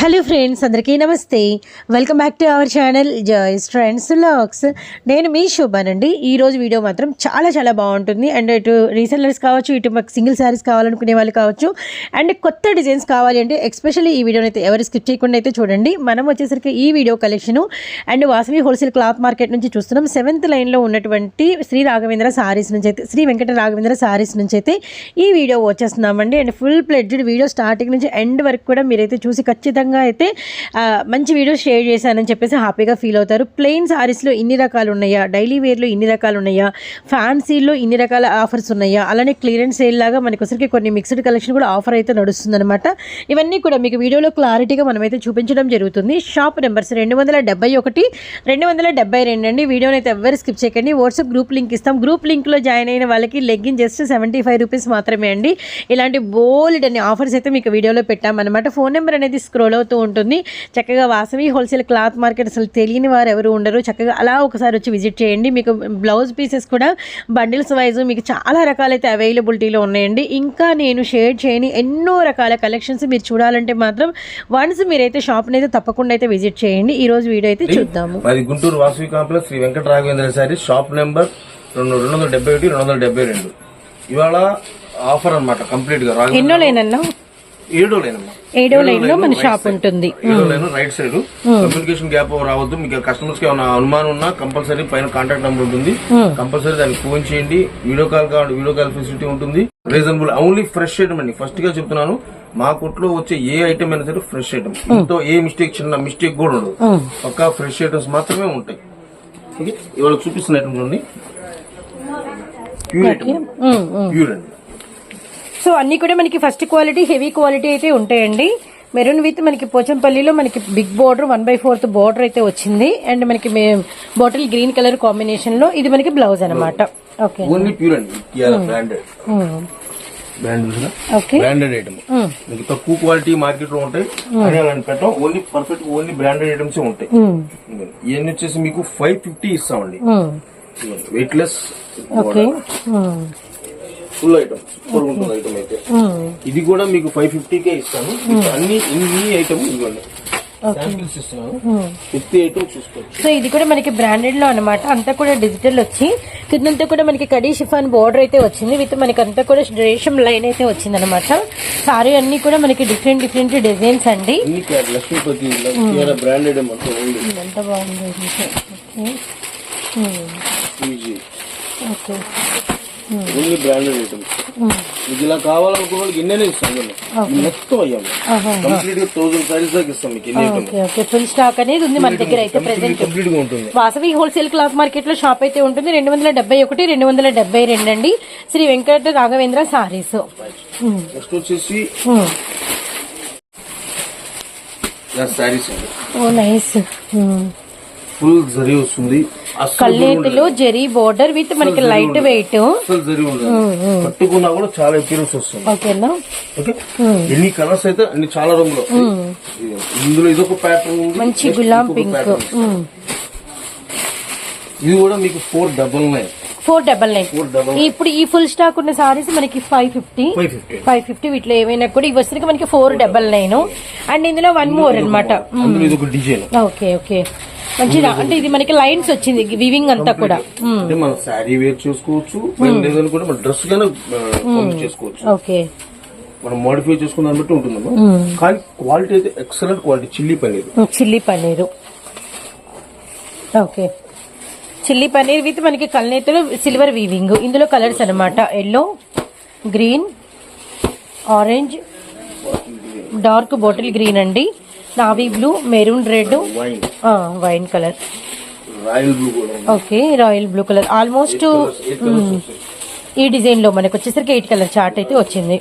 Hello friends అందరికీ నమస్తే. Welcome back to our channel joys friends లాక్స్ నేను మీ శోభానండి ఈరోజు వీడియో మాత్రం చాలా చాలా బాగుంటుంది. అండ్ ఇటు రీసెల్లర్స్ కావచ్చు ఇటు మాకు సింగిల్ శారీస్ కావాలనుకునే వాళ్ళు కావచ్చు. అండ్ కొత్త డిజైన్స్ కావాలి అంటే ఎస్పెషల్లీ ఈ వీడియోని అయితే ఎవరు స్కిప్ చేయకుండా అయితే చూడండి. మనం వచ్చేసరికి ఈ video collection and Vasavi wholesale cloth market నుంచి చూస్తున్నాం. సెవెంత్ లైన్లో ఉన్నటువంటి శ్రీ రాఘవేంద్ర సారీస్ నుంచి అయితే శ్రీ వెంకట రాఘవేంద్ర సారీస్ నుంచి అయితే ఈ video వచ్చేస్తున్నామండి. And full fledged video starting నుంచి ఎండ్ వరకు కూడా మీరైతే చూసి ఖచ్చితంగా అయితే మంచి వీడియో షేర్ చేశానని చెప్పేసి హ్యాపీగా ఫీల్ అవుతారు. ప్లెయిన్ శారీస్లో ఇన్ని రకాలు ఉన్నాయా? డైలీ వేర్లో ఇన్ని రకాలు ఉన్నాయా? ఫ్యాన్సీలో ఇన్ని రకాల ఆఫర్స్ ఉన్నాయా? అలానే క్లియరెన్స్ సేల్ లాగా మనకి ఒకసారికి కొన్ని మిక్స్డ్ కలెక్షన్ కూడా ఆఫర్ అయితే నడుస్తుందనమాట ఇవన్నీ కూడా మీకు వీడియోలో క్లారిటీగా మనమైతే చూపించడం జరుగుతుంది. షాప్ నెంబర్స్ రెండు వందల డెబ్బై ఒకటి రెండు వందల డెబ్బై రెండు అండి. వీడియోని అయితే ఎవరు స్కిప్ చేయకండి. వాట్సాప్ గ్రూప్ లింక్ ఇస్తాం. గ్రూప్ లింక్లో జాయిన్ అయిన వాళ్ళకి legging just seventy five rupees మాత్రమే అండి. ఇలాంటి బోల్డ్ అనే ఆఫర్స్ అయితే మీకు వీడియోలో పెట్టామన్నమాట. ఫోన్ నెంబర్ అనేది స్క్రోల్ అవుతూ ఉంటుంది. చక్కగా వాసవి హోల్సేల్ క్లాత్ మార్కెట్ అసలు తెలియని వారు ఎవరు ఉండరు. చక్కగా అలా ఒకసారి వచ్చి విజిట్ చేయండి. మీకు బ్లౌజ్ పీసెస్ కూడా బండిల్స్ వైజ్ మీకు చాలా రకాలైతే అవైలబిలిటీలో ఉన్నాయండి. ఇంకా నేను షేర్ చేయని ఎన్నో రకాల కలెక్షన్స్ మీరు చూడాలంటే మాత్రం వన్స్ మీరైతే షాప్ని అయితే తప్పకుండా అయితే విజిట్ చేయండి. ఈ రోజు వీడియో అయితే చూద్దాము. మాది Guntur Vasavi complex Shri Venkata Raghavendra sari shop number రెండు రెండు వందల డెబ్బై ఒకటి రెండు వందల డెబ్బై రెండు. ఇవాళ ఆఫర్ అన్నమాట కంప్లీట్గా ఎన్నో లేనన్నా ఏడో లైన్లో మన షాప్ ఉంటుంది. ఏడో line right side communication gap రావద్దు. మీకు కస్టమర్స్కి ఏమైనా అనుమానం ఉన్నా కంపల్సరీ పైన కాంటాక్ట్ నెంబర్ ఉంటుంది. కంపల్సరీ దానికి ఫోన్ చేయండి. వీడియో కాల్ కావాలి వీడియో కాల్ ఫెసిలిటీ ఉంటుంది. రీజనబుల్ ఓన్లీ ఫ్రెష్ ఐటమ్ అండి. ఫస్ట్గా చెప్తున్నాను మా కొట్లో వచ్చే ఏ ఐటమ్ అయినా సరే ఫ్రెష్ ఐటమ్ ఇంతో ఏ మిస్టేక్ చిన్న మిస్టేక్ కూడా ఉండదు. పక్కా ఫ్రెష్ ఐటమ్స్ మాత్రమే ఉంటాయి. ఓకే ఇవాళ చూపిస్తున్న ఐటమ్ చూడండి. ప్యూర్ ఐటమ్ ప్యూర్ అండి. సో అన్ని కూడా మనకి ఫస్ట్ క్వాలిటీ హెవీ క్వాలిటీ అయితే ఉంటాయండి. మెరూన్ విత్ మనకి పోచంపల్లిలో మనకి big border one by fourth border అయితే వచ్చింది. అండ్ మనకి బాటిల్ గ్రీన్ కలర్ కాంబినేషన్లో ఇది మనకి బ్లౌజ్ అనమాట ఓకే ఓన్లీ ప్యూర్ అండి. బ్రాండెడ్ బ్రాండ్ చూసినా ఓకే బ్రాండెడ్ ఐటమ్ మీకు తక్కువ క్వాలిటీ మార్కెట్లో ఉంటాయి. అలాంటి only perfect only branded items ఉంటాయి. ఇవన్నీ వచ్చేసి మీకు ఫైవ్ ఫిఫ్టీ ఇస్తామండి. Weight less okay full item super ఉంటుంది ఐటమ్ అయితే. ఇది కూడా మీకు ఫైవ్ ఫిఫ్టీ కే ఇస్తాను. అన్ని ఇన్ని ఐటమ్ ఇవ్వండి. సో ఇది కూడా మనకి బ్రాండెడ్లో అనమాట అంతా కూడా డిజిటల్ వచ్చి కిందంతా కూడా మనకి కడీ షిఫాన్ బోర్డర్ అయితే వచ్చింది. విత్ మనకి అంతా కూడా రేషం లైన్ అయితే వచ్చింది అనమాట సారీ అన్ని కూడా మనకి డిఫరెంట్ డిఫరెంట్ డిజైన్స్ అండి. బ్రాండెడ్ ఎంత బాగుంది. ఓకే. ఓన్లీ బ్రాండెడ్ ఐటమ్స్ మీకు ఇలా కావాలనుకున్న వాళ్ళకి ఎన్నైనా ఇస్తాం మొత్తం అయ్యాము కంప్లీట్గా థౌసండ్ సారీస్ దాకా ఇస్తాం మీకు ఎన్ని ఫుల్ స్టాక్ అనేది ఉంది మన దగ్గర అయితే ప్రెసెంట్ కంప్లీట్గా ఉంటుంది. వాసవి హోల్సేల్ క్లాత్ మార్కెట్లో షాప్ అయితే ఉంటుంది. రెండు వందల డెబ్బై ఒకటి రెండు వందల డెబ్బై రెండు అండి. శ్రీ వెంకట రాఘవేంద్ర సారీస్ నెక్స్ట్ వచ్చేసి సారీస్ అండి. ఓ నైస్ ఫుల్ జరీ వస్తుంది. కల్లేటిలో జెరీ బోర్డర్ విత్ మనకి లైట్ వెయిట్ అస్సలు జరీ పట్టుకున్నా కూడా చాలా ఎక్స్పీరియన్స్ వస్తుంది. ఓకేనా ఓకే ఎన్ని కలర్స్ అయితే అన్ని చాలా రంగులు. ఇందులో ఇదొక ప్యాటర్న్ ఉంది. మంచి Next గులాం ఇంకొక పింక్. ఇది కూడా మీకు four double nine four double nine ఇప్పుడు ఈ ఫుల్ స్టాక్ ఉన్న సారీస్ మనకి ఫైవ్ ఫిఫ్టీ ఫైవ్ ఫిఫ్టీ వీటిలో ఏమైనా కూడా ఇవి వచ్చరికి మనకి ఫోర్ డబల్ నైన్ అండ్ ఇందులో one more design okay okay మంచిగా అంటే ఇది మనకి లైన్స్ వచ్చింది వివింగ్ అంతా కూడా. మనం శారీ వేర్ చేసుకోవచ్చు లేదని కూడా మన డ్రెస్ గానే చేసుకోవచ్చు. ఓకే. మనం మోడిఫై చేసుకున్న దాన్ని బట్టి ఉంటుందమ్మా. కానీ క్వాలిటీ అయితే excellent quality chilli paneer chilli paneer okay. Chilli paneer with మనకి కల్నేతలో సిల్వర్ వీవింగ్ ఇందులో కలర్స్ అన్నమాట. Yellow green orange dark bottle green అండి. Navy blue maroon red wine wine colour. Okay royal blue colour. Almost. ఈ డిజైన్లో మనకి వచ్చేసరికి eight colour chart అయితే వచ్చింది.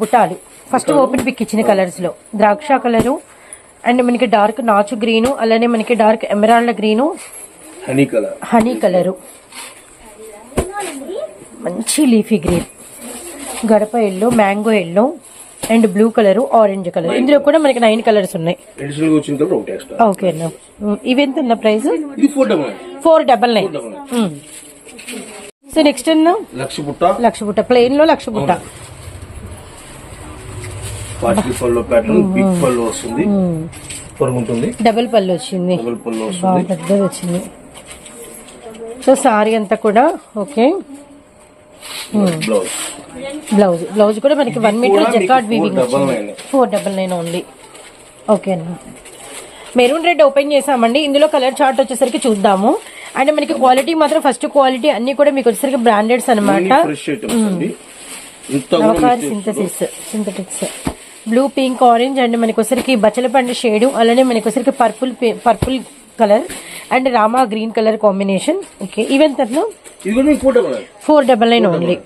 బుట్టాలు. ఫస్ట్ ఓపెన్ పిక్ ఇచ్చిన కలర్స్లో. ద్రాక్ష కలరు అండ్ మనకి డార్క్ నాచు గ్రీను అలానే మనకి dark emerald green honey colour honey colour మంచి లీఫీ గ్రీన్. గడప yellow mango yellow and blue colour orange colour ఇందులో కూడా మనకి నైన్ కలర్స్ ఉన్నాయి. ఓకే అన్న. ఇవి ఎంత ఉన్న price four double nine so next అన్న? లక్ష పుట్ట. లక్ష బుట్ట ప్లెయిన్లో లక్ష బుట్ట డబుల్ పళ్ళు వచ్చింది. పెద్దది వచ్చింది. సో సారీ అంతా కూడా ఓకే బ్లౌజ్ బ్లౌజ్ బ్లౌజ్ కూడా మనకి one metre jacquard weaving. Four double nine only okay అన్న మెరూన్ రెడ్ ఓపెన్ చేసామండి. ఇందులో కలర్ చార్ట్ వచ్చేసరికి చూద్దాము. అండ్ మనకి క్వాలిటీ మాత్రం ఫస్ట్ క్వాలిటీ అన్ని కూడా మీకు వచ్చేసరికి బ్రాండెడ్స్ అనమాట అండి. Synthesis synthetics blue pink orange and మనకి వచ్చరికి బచ్చలపండు షేడ్ అలానే మనకి వచ్చరికి purple purple colour and Rama green colour combination. Okay even మీకు four double nine only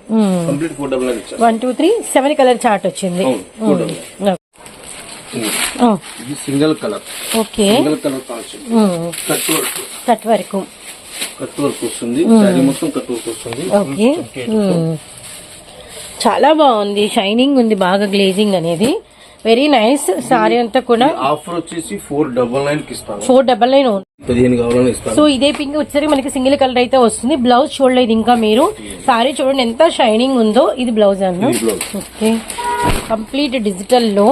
one two three seven colour chart వచ్చింది. Single colour okay cut work cut వరకు వస్తుంది. శారీ మొత్తం కట్ వర్క్ వస్తుంది. ఓకే చాలా బాగుంది. షైనింగ్ ఉంది. బాగా గ్లేజింగ్ అనేది. వెరీ నైస్ సారీ అంతా కూడా. ఆఫర్ వచ్చేసి four double nine four double nine so ఇదే పింక్ వచ్చేసరికి మనకి సింగిల్ కలర్ అయితే వస్తుంది. బ్లౌజ్ చూడలేదు ఇంకా మీరు. సారీ చూడండి ఎంత షైనింగ్ ఉందో. ఇది బ్లౌజ్ అన్న. ఓకే కంప్లీట్ డిజిటల్లో.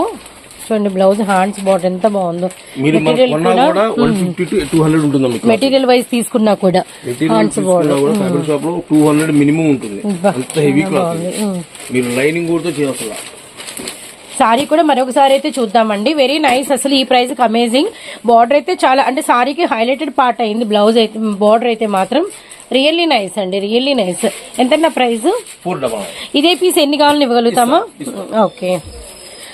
చూడండి బ్లౌజ్ హ్యాండ్స్ బార్డర్ ఎంత బాగుందో. మెటీరియల్ కూడా కూడా వైజ్ తీసుకున్నా కూడా. హ్యాండ్స్ తీసుకున్నా కూడా టూ హండ్రెడ్ మినిమం ఉంటుంది. లైనింగ్ కూడా చేయవసలా సారీ కూడా మరొకసారి అయితే చూద్దామండి. వెరీ నైస్ అసలు ఈ ప్రైస్ అమేజింగ్ బార్డర్ అయితే చాలా అంటే సారీకి హైలైటెడ్ పార్ట్ అయింది. బ్లౌజ్ అయితే బార్డర్ అయితే మాత్రం రియల్లీ నైస్ అండి. రియల్లీ నైస్ ఎంత ప్రైస్ ఇదే పీస్ ఎన్ని కావాలని ఇవ్వగలుగుతామా? Okay.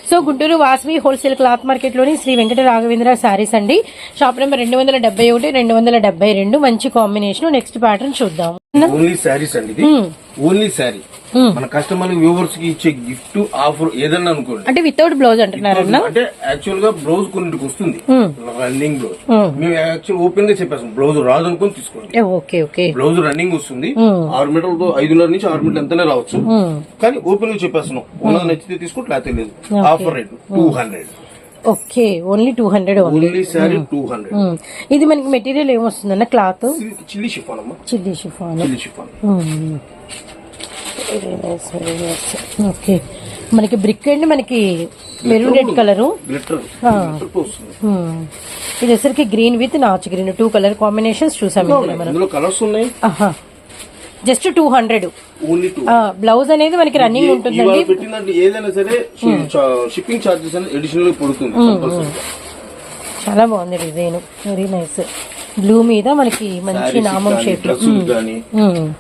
So Guntur Vasavi wholesale cloth మార్కెట్లోని Shri Venkata Raghavendra saris అండి. షాప్ నెంబర్ రెండు వందల డెబ్బై ఒకటి రెండు వందల డెబ్బై రెండు. మంచి కాంబినేషన్ నెక్స్ట్ ప్యాటర్న్ చూద్దాం. ఓన్లీ శారీస్ అండి ఓన్లీ శారీ మన కస్టమర్ వ్యూవర్స్కి ఇచ్చే గిఫ్ట్ ఆఫర్ ఏదన్నా అనుకోండి. అంటే వితౌట్ బ్లౌజ్ అంటున్నారన్న అంటే యాక్చువల్గా బ్లౌజ్ కొన్నింటికి వస్తుంది. Running blouse Hmm. మేము యాక్చువల్ ఓపెన్గా చెప్పేస్తాం. బ్లౌజ్ రాదు అనుకుని తీసుకోండి ఓకే ఓకే బ్లౌజ్ రన్నింగ్ వస్తుంది. ఆరు మీటర్లతో ఐదున్నర నుంచి ఆరు మీటర్లు ఎంతనే రావచ్చు. కానీ ఓపెన్గా చెప్పేస్తున్నాం ఉన్నది నచ్చితే తీసుకోండి లేకపోతే లేదు. Offer rate two hundred okay only two hundred only sari two hundred ఇది మనకి మెటీరియల్ ఏమొస్తుందన్న? క్లాత్ చిల్లీ షిఫాన్ అమ్మా. Chilli chiffon chilli chiffon very nice very nice okay మనకి బ్రిక్ అండి మనకి మెరూన్ రెడ్ కలరు ఇది వచ్చరికి గ్రీన్ విత్ నాచ్ గ్రీన్ టూ కలర్ కాంబినేషన్స్ చూసాం ఇందులో మనం. ఇందులో కలర్స్ ఉన్నాయి? జస్ట్ టూ హండ్రెడ్ బ్లౌజ్ అనేది మనకి రన్నింగ్ ఉంటుందండి. ఇవాళ పెట్టినట్టు ఏదైనా సరే షిప్పింగ్ చార్జెస్ అనేది అడిషనల్ పడుతుంది. కంపల్సరీ చాలా బాగుంది డిజైన్ వెరీ నైస్ బ్లూ మీద మనకి మంచి నామం షేప్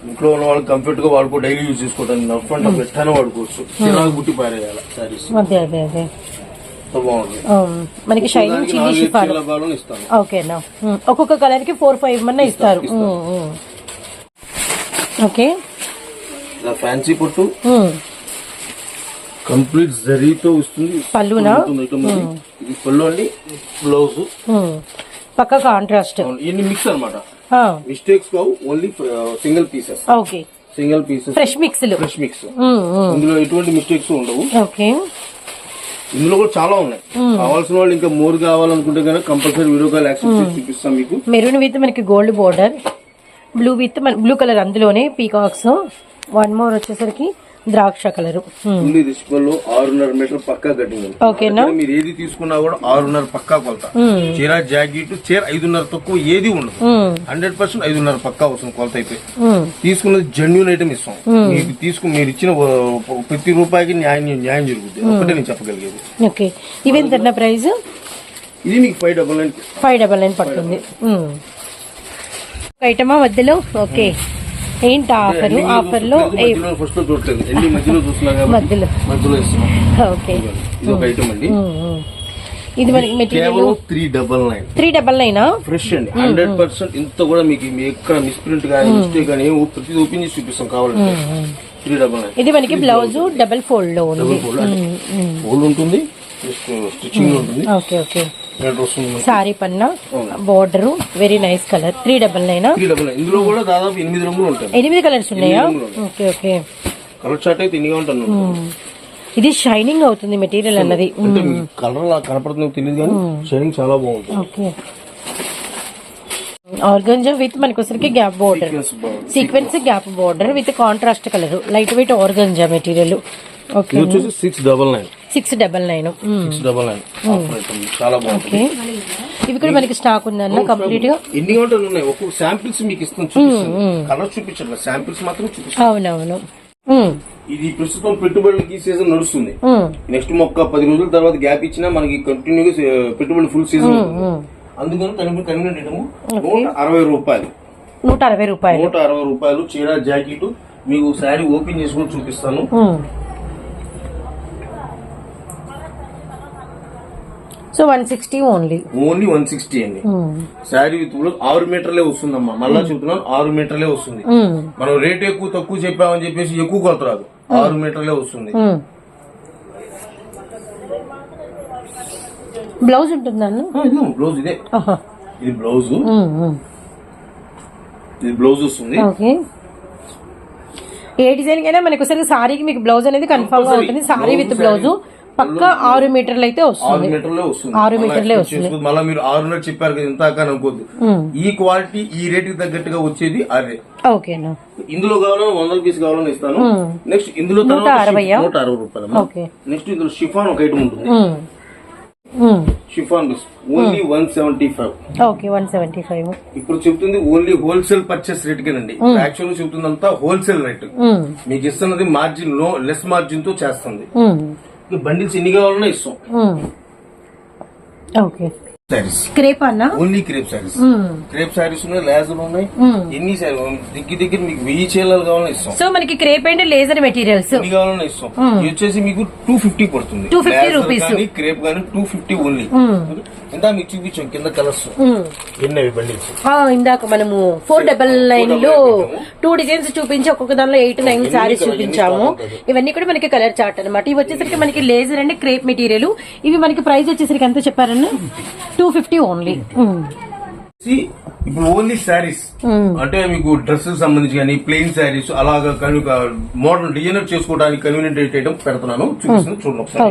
ఇంట్లో ఉన్న వాళ్ళు కంఫర్ట్గా వాడుకో డైలీ యూజ్ చేసుకోవడానికి నఫ్ అండ్ పెట్టానే వాడుకోవచ్చు. చిరాకు పారేయాలి సారీస్ అదే అదే అదే. మనకి షైనింగ్ చిల్లీ ఇస్తాను. ఓకేనా. ఒక్కొక్క కలర్కి ఫోర్ ఫైవ్ మన్నా ఇస్తారు. ఓకే ఫ్యాన్సీ పొట్టు. కంప్లీట్ జరీతో వస్తుంది పళ్ళునా? ఇది. పళ్ళు అండి. బ్లౌజ్. పక్క కాంట్రాస్ట్ మిక్స్ అన్నమాట. మిస్టేక్స్ కావు only single pieces okay single pieces fresh మిక్స్లు fresh mix ఇందులో ఎటువంటి మిస్టేక్స్ ఉండవు. ఓకే ఇందులో కూడా చాలా ఉన్నాయి. కావాల్సిన వాళ్ళు ఇంకా మోర్ కావాలనుకుంటే కనుక కంపల్సరీ వీడియో కాల్ యాక్సెస్ చూపిస్తాం మీకు. మెరూన్ విత్ మనకి gold border blue with blue colour అందులోనే పీకాక్స్ వన్ మోర్ వచ్చేసరికి ద్రాక్ష కలర్. ఉంది రిస్పల్లో ఆరున్నర మీటర్ పక్కా కటింగ్ ఓకేనా మీరు ఏది తీసుకున్నా కూడా ఆరున్నర పక్కా కొలత. చీర జాకెట్ చీర ఐదున్నర తక్కువ ఏది ఉండదు. హండ్రెడ్ పర్సెంట్ ఐదున్నర పక్కా వస్తుంది కొలత అయితే. తీసుకున్నది జెన్యున్ ఐటమ్ ఇస్తాం. మీకు తీసుకుని మీరు ఇచ్చిన ప్రతి రూపాయికి న్యాయం న్యాయం జరుగుతుంది ఒకటే నేను చెప్పగలిగేది. ఓకే. ఇవెంత ప్రైస్ ఇది మీకు five double nine. Five double nine పడుతుంది. ఐటమా మధ్యలో ఓకే. ఏంటి ఆఫర్ ఆఫర్లో ఫస్ట్ చూడలేదు ఎన్ని మధ్యలో చూస్తున్నా కాబట్టి మధ్యలో. మధ్యలో ఇస్తున్నాం. ఓకే. ఇది ఒక ఐటమ్ అండి. మ్మ్, మ్మ్. ఇది మనకి material three double nine three double నైనా ఫ్రెష్ అండి. హండ్రెడ్ పర్సెంట్ ఇంత కూడా మీకు ఎక్కడ మిస్ప్రింట్ కానీ మిస్టేక్ కానీ ప్రతి ఓపెన్ చేసి చూపిస్తాం కావాలంటే. త్రీ డబల్ నైన్ ఇది మనకి బ్లౌజ్ డబల్ ఫోల్డ్లో ఉంది. ఫోల్డ్ ఉంటుంది స్టిచ్చింగ్ ఉంటుంది. Okay okay. సారీ పన్న border very nice colour three double నైనా ఇందులో కూడా దాదాపు ఎనిమిది రంగులు ఉంటాయి. ఎనిమిది కలర్స్ ఉన్నాయా? Okay okay. కలర్ చార్ట్ అయితే ఉంటాను. ఇది షైనింగ్ అవుతుంది మెటీరియల్ అన్నది. కలర్ అలా కనపడుతుందో తెలియదు కానీ షైనింగ్ చాలా బాగుంటుంది. ఓకే. ఆర్గంజా విత్ మనకి gap border. Sequence gap border with contrast colour light weight organza material okay. Six double nine six double nine. Six double nine. చాలా బాగుంటుంది. ఇవి కూడా మనకి స్టాక్ ఉందన్న కంప్లీట్గా. ఎన్ని గంటలు ఉన్నాయి. ఒక్కొక్క శాంపిల్స్ మీకు ఇస్తాను చూపిస్తాను. కలర్ చూపించండి. శాంపిల్స్ మాత్రం చూపిస్తాను. అవునవును. ఇది ప్రస్తుతం పెట్టుబడులకి సీజన్ నడుస్తుంది. నెక్స్ట్ మొక్క పది రోజుల తర్వాత గ్యాప్ ఇచ్చినా మనకి కంటిన్యూగా పెట్టుబడి ఫుల్ సీజన్. అందుకని కన్వీనెంట్ ఐటమ్ నూట అరవై రూపాయలు. నూట అరవై రూపాయలు. నూట అరవై రూపాయలు చీర జాకెట్. మీకు శారీ ఓపెన్ చేసుకొని చూపిస్తాను. So one sixty only only one sixty అండి. శారీ విత్ బ్లౌజ్ ఆరు మీటర్లే వస్తుందమ్మా. మళ్ళా చెప్తున్నాను ఆరు మీటర్లే వస్తుంది. మనం రేట్ ఎక్కువ తక్కువ చెప్పామని చెప్పేసి ఎక్కువ కొలత రాదు. ఆరు మీటర్లే వస్తుంది. బ్లౌజ్ ఇదిగో బ్లౌజ్ ఇదే. ఇది బ్లౌజ్. ఇది బ్లౌజ్ వస్తుంది. ఏ డిజైన్ కైనా మనకి ఒకసారి సారీకి మీకు బ్లౌజ్ అనేది కన్ఫర్మ్ ఉంటుంది సారీ విత్ బ్లౌజ్ పక్కా ఆరు మీటర్లు అయితే ఆరు వస్తుంది. మీటర్లే వస్తుంది. ఆరు మళ్ళా మీటర్లే వస్తుంది. మళ్ళా మీరు ఆరున్నర చెప్పారు కదా ఇంత అని అనుకోద్దు. ఈ క్వాలిటీ ఈ రేట్కి తగ్గట్టుగా వచ్చేది అదే. ఓకేనా ఇందులో కావాలని వందల పీస్ కావాలని ఇస్తాను. నెక్స్ట్ ఇందులో నూట అరవై రూపాయలు ఓకే. నెక్స్ట్ ఇందులో షిఫాన్ ఒక ఐటమ్ ఉంటుంది. Chiffon only one seventy five. Okay one seventy five. ఇప్పుడు చెప్తుంది ఓన్లీ హోల్సేల్ పర్చేస్ రేట్ కేనండి యాక్చువల్ చెప్తుంది అంతా హోల్సేల్ రేట్. మీకు ఇస్తున్నది మార్జిన్లో లెస్ మార్జిన్తో చేస్తుంది. బండిల్స్ ఎన్ని కావాలన్నా ఇస్తాం. ఓకే. సారీస్ క్రేప్ అన్న? Only crepe saris. Crepe saris ఉన్నాయి లేజర్ ఉన్నాయి. ఎన్ని దగ్గర దగ్గర మీకు వెయ్యి చీరలు కావాలని ఇస్తాం. సో మనకి క్రేప్ అండ్ లేజర్ మెటీరియల్స్. ఎన్ని కావాలన్నా ఇస్తాం. ఇది వచ్చేసి మీకు టూ ఫిఫ్టీ పడుతుంది. 250 Laser rupees. కానీ క్రేప్ కానీ టూ ఫిఫ్టీ ఓన్లీ ఎంత మీకు చూపించాం కింద కలర్స్ ఉమ్. ఎన్ని అవి బండిల్స్ ఆ, ఇందాక మనము ఫోర్ డబల్ నైన్లో టూ డిజైన్స్ చూపించి ఒక్కొక్క దానిలో ఎయిట్ నైన్ సారీస్ చూపించాము. ఇవన్నీ కూడా మనకి కలర్ చార్ట్ అనమాట ఇవి వచ్చేసరికి మనకి లేజర్ అండ్ క్రేప్ మెటీరియల్ ఇవి మనకి ప్రైస్ వచ్చేసరికి ఎంత చెప్పారన్న? టూ ఫిఫ్టీ ఓన్లీ ఇప్పుడు ఓన్లీ శారీస్ అంటే మీకు డ్రెస్ సంబంధించి కానీ ప్లెయిన్ శారీస్ అలాగా మోడల్ డిజైనర్ చేసుకోవడానికి కన్వీనియంట్ ఐటమ్ పెడుతున్నాను. చూపిస్తాను చూడండి ఒకసారి.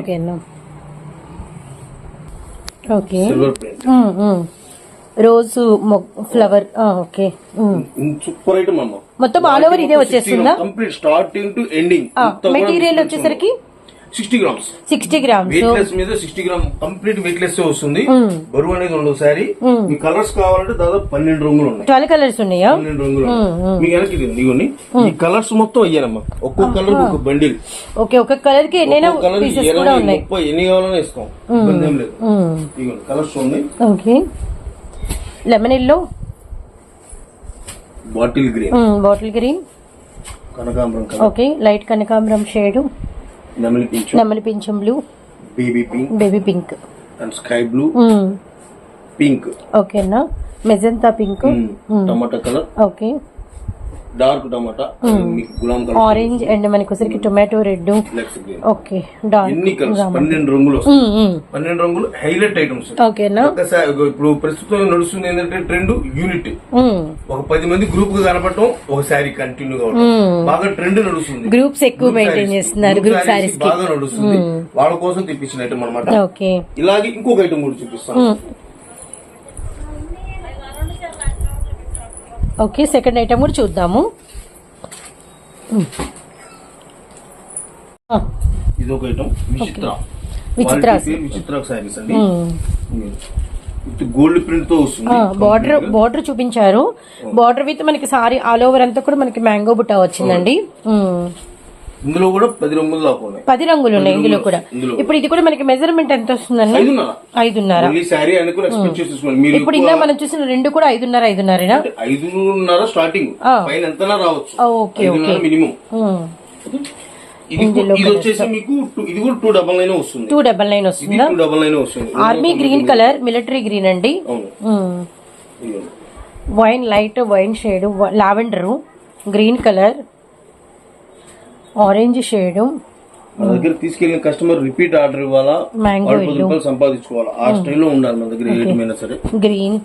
ఓకే. అన్న okay silver print rose flower okay. Super item అమ్మ. మొత్తం ఆల్ ఓవర్ ఇదే వచ్చేస్తుందా? Complete starting to ending material వచ్చేసరికి sixty grams. Sixty grams. Weight less మీద sixty gram complete weight less వస్తుంది బరువు అనేది ఉండదు సారీ మీ కలర్స్ కావాలంటే దాదాపు పన్నెండు రంగులు ఉన్నాయి. ట్వెల్వ్ కలర్స్ ఉన్నాయా? పన్నెండు రంగులు. మీకు వెనక్కి ఇది ఇదిగోండి ఈ కలర్స్ మొత్తం అయ్యానమ్మా. ఒక్కొక్క కలర్ ఒక బండిల్. ఓకే ఒక కలర్కి ఎన్నైనా ఇరవై ఉన్నాయి. ముప్పై ఎన్ని కావాలన్నా ఇస్తాం ఇబ్బంది ఏం లేదు. ఇదిగోండి కలర్స్ ఉన్నాయి. Okay. Lemon yellow? Bottle green. Bottle green. కనకాంబరం ఓకే లైట్ కనకాంబరం షేడ్. నెమలి పింఛు నెమలి పింఛం blue baby pink. Baby pink. And sky blue. Pink. ఓకేనా? Magenta pink. టమాటా కలర్. ఓకే. డార్క్ టమాటా మీకు గులాం కలర్ ఆరెంజ్ అండ్ మనకి వచ్చరికి టొమాటో రెడ్ ఓకే డార్క్ ఎన్ని కలర్స్? పన్నెండు రంగులు. పన్నెండు రంగులు హైలైట్ ఐటమ్స్. ఓకేనా ఇప్పుడు ప్రస్తుతం నడుస్తుంది ఏంటంటే ట్రెండ్ యూనిట్. ఒక పది మంది గ్రూప్గా కనపడటం ఒక శారీ కంటిన్యూ కావడం బాగా ట్రెండ్ నడుస్తుంది. గ్రూప్స్ ఎక్కువ మెయింటైన్. చేస్తున్నారు గ్రూప్ సారీస్ బాగా నడుస్తుంది. వాళ్ళ కోసం తెప్పించిన ఐటమ్ అనమాట ఓకే ఇలాగే ఇంకొక ఐటమ్ కూడా చూపిస్తాను. ఓకే సెకండ్ ఐటమ్ కూడా చూద్దాము. ఇది ఒక ఐటమ్ విచిత్ర. విచిత్ర. Quality పేరు విచిత్ర శారీస్ అండి. విత్ గోల్డ్ ప్రింట్తో వస్తుంది. బార్డర్ బార్డర్ చూపించారు. బార్డర్ విత్ మనకి సారీ ఆల్ ఓవర్ అంతా కూడా మనకి మ్యాంగో బుట్ట వచ్చిందండి. ఇందులో కూడా పది రంగులు దాకా ఉన్నాయి. పది రంగులు ఉన్నాయి ఇందులో కూడా. ఇప్పుడు ఇది కూడా మనకి మెజర్మెంట్ ఎంత వస్తుందండి? ఐదున్నర. ఐదున్నర. ఓన్లీ శారీ అనుకుని ఎక్స్పెక్ట్ చేసేసుకోండి మీరు ఇప్పుడు ఇందా మనం చూసిన రెండు కూడా ఐదున్నర ఐదున్నరేనా? అంటే ఐదున్నర స్టార్టింగ్. పైన ఎంతనా రావచ్చు. ఓకే ఐదున్నర మినిమం టూ డబల్ నైన్ వస్తుంది. Army green colour military green అండి. Wine light wine shade lavender green colour orange shade. మన దగ్గర తీసుకెళ్ళిన కస్టమర్ రిపీట్ ఆర్డర్ ఇవ్వాలా? మ్యాంగో పది రూపాయలు సంపాదించుకోవాలా? ఆ స్టైల్లో ఉండాలి మన దగ్గర ఏమైనా సరే. గ్రీన్.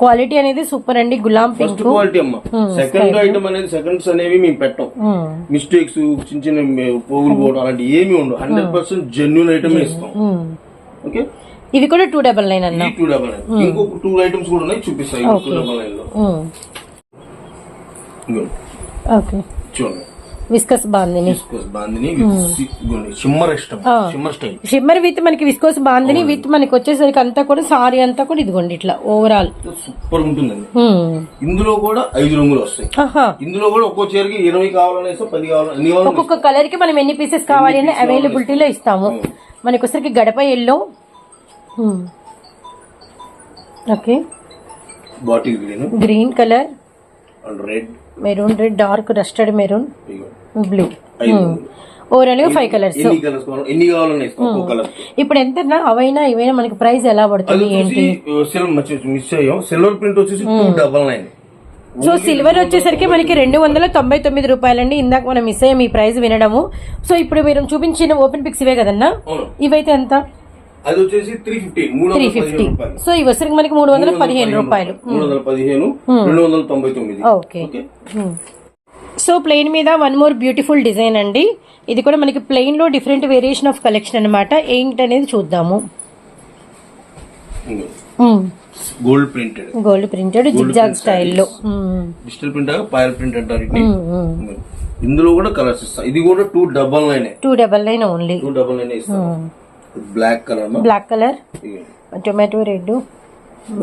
క్వాలిటీ అనేది సూపర్ అండి. గులాం ఫస్ట్ పింక్. క్వాలిటీ అమ్మా. సెకండ్ ఐటమ్ అనేది సెకండ్స్ అనేవి మేము పెట్టాం. మిస్టేక్స్ చిన్న చిన్న పోగులు పోవడం అలాంటి ఏమి ఉండవు. హండ్రెడ్ పర్సెంట్ జెన్యున్ ఐటమ్ ఇస్తాం. ఓకే ఇవి కూడా టూ డబల్ నైన్ అన్న. టూ డబల్ నైన్ ఇంకొక టూ ఐటమ్స్ కూడా ఉన్నాయి చూపిస్తాయి టూ డబల్ నైన్లో. ఓకే. చూడండి. Viscose bandhani. Viscose bandhani shimmer ఇష్టం. Shimmer style. షిమ్మర్ విత్ మనకి విస్కోస్ బాందిని విత్ మనకి వచ్చేసరికి అంతా కూడా సారీ అంతా కూడా ఇదిగోండి ఇట్లా ఓవరాల్ సూపర్ ఉంటుందండి. ఇందులో కూడా ఐదు రంగులు వస్తాయి. ఇందులో కూడా ఒక్కో చీరకి ఇరవై కావాలని ఇస్తాం పది కావాలని ఒక్కొక్క కలర్కి మనం ఎన్ని పీసెస్ కావాలి అని అవైలబిలిటీలో ఇస్తాము. మనకి వచ్చరికి గడప yellow okay bottle green. Green colour red. Maroon red dark rusted maroon blue. ఓవరాల్గా ఫైవ్ కలర్స్ ఇప్పుడు ఎంత అవైనా ఇవైనా మనకి ప్రైస్ ఎలా పడుతుంది ఏంటి? మిస్ అయ్యాం. సిల్వర్ ప్రింట్ వచ్చేసి two double nine so silver వచ్చేసరికి మనకి రెండు వందల తొంభై తొమ్మిది రూపాయలండి. ఇందాక మనం మిస్ అయ్యాం ఈ ప్రైస్ వినడము. సో ఇప్పుడు మీరు చూపించిన ఓపెన్ పిక్స్ ఇవే కదన్నా? ఇవైతే ఎంత? అది వచ్చేసి త్రీ ఫిఫ్టీ మూడు త్రీ ఫిఫ్టీ సో ఇవి వచ్చరికి మనకి మూడు వందల పదిహేను రూపాయలు. మూడు వందల పదిహేను రెండు వందల తొంభై తొమ్మిది. ఓకే సో ప్లెయిన్ మీద వన్ మోర్ బ్యూటిఫుల్ డిజైన్ అండి. ఇది కూడా మనకి ప్లెయిన్లో డిఫరెంట్ వేరియేషన్ ఆఫ్ కలెక్షన్ అన్నమాట. ఏంటి అనేది చూద్దాము. Gold printed gold printed zigzag స్టైల్లో డిజిటల్ ప్రింట్ పాయల్ ప్రింట్ అంటారు వీటిని. ఇందులో కూడా కలర్స్ ఇస్తాం. ఇది కూడా two double nine two double nine only two double nine ఇస్తాం black colour black colour. Tomato red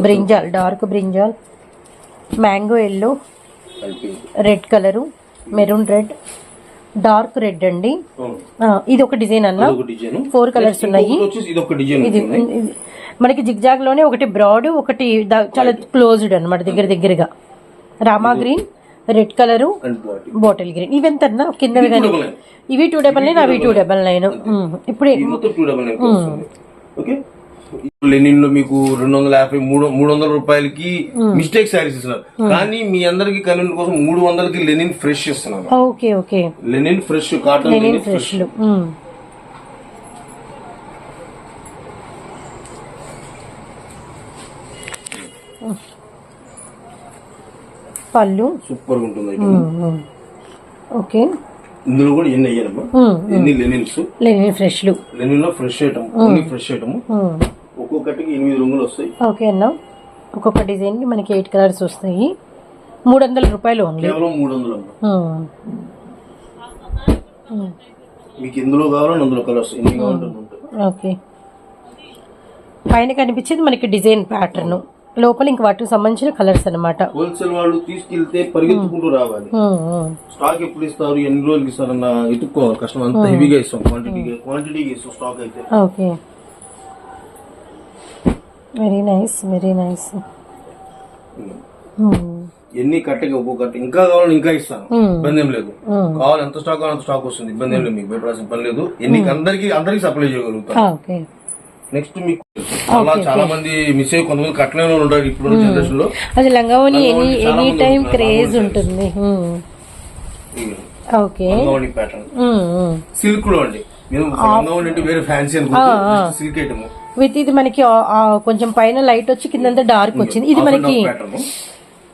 brinjal dark brinjal mango yellow red colour maroon red dark red అండి. ఇది ఒక డిజైన్ అన్న. ఫోర్ కలర్స్ ఉన్నాయి. ఇది మనకి జిగ్జాగ్లోనే ఒకటి బ్రాడ్ ఒకటి చాలా క్లోజ్డ్ అన్నమాట దగ్గర దగ్గరగా. Rama green red colour bottle. Green. ఇవి ఎంత అన్న కిందవి కానీ ఇవి టూ డబల్ నైన్ అవి టూ డబల్ నైన్ ఇప్పుడు ఓకే లెనిన్లో మీకు రెండు వందల యాభై మూడు మూడు వందల రూపాయలకి మిస్టేక్ శారీస్ ఇస్తున్నారు. కానీ మీ అందరికి కన్వీనియంట్ కోసం మూడు వందలకి లెనిన్ ఫ్రెష్ ఇస్తున్నాను okay okay. Linen fresh cotton linen fresh ఫ్రెష్లు పళ్ళు. సూపర్గా ఉంటుంది. ఓకే. ఇందులో కూడా ఎన్ని అయ్యారమ్మా ఎన్ని లెనిన్స్? లెనిన్ ఫ్రెష్లు. లెనిన్లో ఫ్రెష్ ఐటమ్. Fresh item. ఒక్కొక్కటికి ఎనిమిది రంగులు వస్తాయి. ఓకే అన్న. ఒక్కొక్క డిజైన్కి మనకి ఎయిట్ కలర్స్ వస్తాయి. మూడు వందల రూపాయలు ఓన్లీ. కేవలం మూడు వందలు మీకు ఎందులో కావాలని అందులో కలర్స్ ఎన్ని కావాలంటే ఓకే. పైన కనిపించేది మనకి డిజైన్ ప్యాటర్న్. లోపల ఇంక వాటికి సంబంధించిన కలర్స్ అనమాట హోల్సేల్ వాళ్ళు తీసుకెళ్తే పరిగెత్తుకుంటూ రావాలి. స్టాక్ ఎప్పుడు ఇస్తారు? ఎన్ని రోజులకి ఇస్తారన్న ఎత్తుక్కోవాలి కష్టం. అంత హెవీగా ఇస్తాం. క్వాంటిటీ క్వాంటిటీగా ఇస్తాం స్టాక్ అయితే. Okay. Very nice very nice ఎన్ని కట్టగా ఒక్కొక్క కట్ట. ఇంకా కావాలని ఇంకా ఇస్తాను. ఇబ్బంది ఏం లేదు. కావాలి ఎంత స్టాక్ కావాలి అంత స్టాక్ వస్తుంది. ఇబ్బంది ఏం లేదు. మీకు భయపడాల్సిన పని లేదు. ఎన్ని అందరికి అందరికి సప్లై చేయగలుగుతాం. నెక్స్ట్ మీకు చాలా చాలా మంది మిస్ అయ్యి కొంతమంది కట్టలేని ఉంటారు. ఇప్పుడు జనరేషన్లో అది లంగావని ఎనీ ఎనీ టైం క్రేజ్ ఉంటుంది. ఓకే ప్యాటర్న్ సిల్క్లో అండి. మేము లంగావణి అంటే వేరే ఫ్యాన్సీ అనుకుంటే సిల్క్ ఐటమ్ విత్ ఇది మనకి కొంచెం పైన లైట్ వచ్చి కిందంతా డార్క్ వచ్చింది. ఇది మనకి ప్యాటర్న్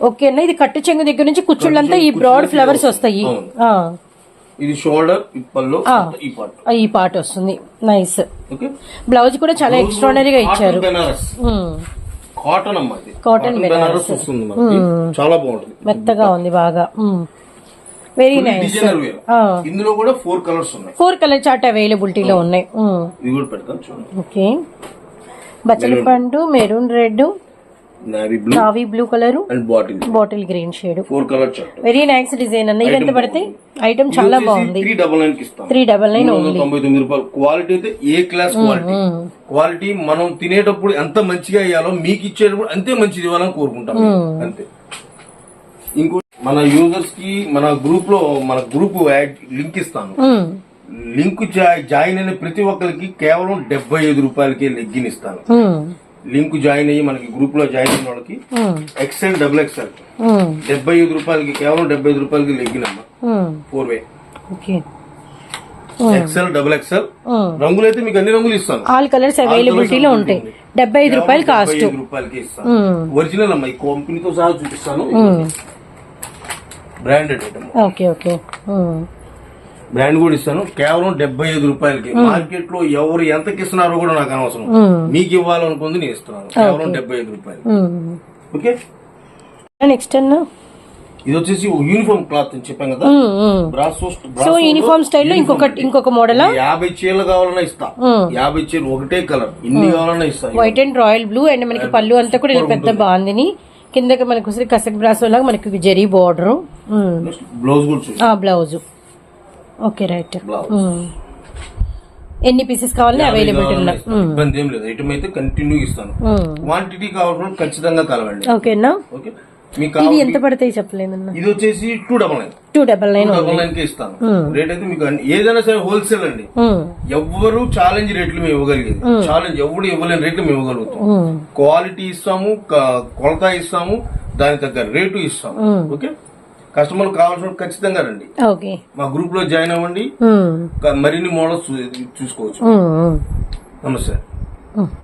ఓకే అన్న ఇది కట్టు చెంగు దగ్గర నుంచి కుచ్చుళ్ళంతా ఈ బ్రాడ్ ఫ్లవర్స్ వస్తాయి. ఇది షోల్డర్ ఇప్పల్లో ఈ పార్ట్. ఆ, ఈ పార్ట్ వస్తుంది. నైస్ బ్లౌజ్ కూడా చాలా ఎక్స్ట్రాడనరీగా ఇచ్చారు. బెనారస్ కాటన్ అమ్మా ఇది. Cotton బెనారస్ వస్తుంది మనకి. చాలా బాగుంటుంది. మెత్తగా ఉంది బాగా. వెరీ నైస్ డిజైనర్ వేర్ ఇందులో కూడా ఫోర్ కలర్స్ ఉన్నాయి. ఫోర్ కలర్ చార్ట్ అవైలబిలిటీలో ఉన్నాయి. ఇది కూడా చూడండి. ఓకే బచ్చలి పండు maroon red navy blue colour and bottle bottle green shade four colour chart very nice design అన్న. ఇది ఎంత పడితే? ఐటమ్ చాలా బాగుంది. త్రీ డబల్ నైన్కి ఇస్తాం. త్రీ డబల్ నైన్ తొంభై తొమ్మిది రూపాయలు. క్వాలిటీ అయితే ఏ క్లాస్ క్వాలిటీ క్వాలిటీ మనం తినేటప్పుడు ఎంత మంచిగా ఇవ్వాలో మీకు ఇచ్చేటప్పుడు అంతే మంచిది ఇవ్వాలని కోరుకుంటాం. అంతే. ఇంకో మన యూజర్స్కి మన గ్రూప్లో మన గ్రూప్ యాడ్ లింక్ ఇస్తాను. లింక్ జాయిన్ అయిన ప్రతి ఒక్కరికి కేవలం డెబ్బై ఐదు రూపాయలకి లెగ్గిన్ ఇస్తాను. లింక్ జాయిన్ అయ్యి మనకి గ్రూప్లో జాయిన్ అయిన వాళ్ళకి ఎక్సెల్ డబుల్ ఎక్సెల్ డెబ్బై ఐదు రూపాయలకి కేవలం డెబ్బై ఐదు రూపాయలకి లెగ్గిన్ అమ్మ four way okay. Excel double excel రంగులు అయితే మీకు అన్ని రంగులు ఇస్తాను. ఆల్ కలర్స్ అవైలబిలిటీలో ఉంటాయి. డెబ్బై ఐదు రూపాయలు కాస్ట్ రూపాయలకి ఇస్తాను. ఒరిజినల్ అమ్మ ఈ కంపెనీతో సహా చూపిస్తాను. Branded item okay okay. Brand కూడా ఇస్తాను. కేవలం డెబ్బై ఐదు రూపాయలకి. మార్కెట్లో ఎవరు ఎంతకి ఇస్తున్నారో కూడా నాకు అనవసరం. మీకు ఇవ్వాలనుకుంది నేను ఇస్తున్నాను. కేవలం డెబ్బై ఐదు రూపాయలు. ఓకే? నెక్స్ట్ అన్న. ఇది వచ్చేసి యూనిఫామ్ క్లాత్ అని చెప్పాం కదా. బ్రాసో సో యూనిఫామ్ స్టైల్లో ఇంకొక ఇంకొక మోడల్? యాభై చీరలు కావాలన్నా ఇస్తా. యాభై చీరలు ఒకటే కలర్. ఇన్ని కావాలన్నా ఇస్తా. White and royal blue and మనకి పళ్ళు అంతా కూడా పెద్ద బాగుంది కిందకి మనకు కసక్ బ్రాసో లాగా మనకి zari border blouse blouse okay right. ఎన్ని పీసెస్ కావాలని అవైలబిలిటీ ఉన్నాయి ఇబ్బంది ఏం లేదు. ఐటమ్ అయితే కంటిన్యూ ఇస్తాను. క్వాంటిటీ కావాల్సిన ఖచ్చితంగా కలవండి. ఓకేనా ఓకే? కావాలి ఎంత పడతాయి చెప్పలేదన్న? ఇది వచ్చేసి two double nine two double nine double నైన్కి ఇస్తాను. రేట్ అయితే మీకు ఏదైనా సరే హోల్సేల్ అండి. ఎవ్వరు ఛాలెంజ్ రేట్లు మేము ఇవ్వగలిగేది. ఛాలెంజ్ ఎవరు ఇవ్వలేని రేట్లు మేము ఇవ్వగలుగుతాం. క్వాలిటీ ఇస్తాము కొలత ఇస్తాము దాని తగ్గ రేటు ఇస్తాము. ఓకే? కస్టమర్ కావాల్సిన ఖచ్చితంగా రండి. మా గ్రూప్లో జాయిన్ అవ్వండి. మరిన్ని మోడల్స్ చూసుకోవచ్చు. నమస్తే.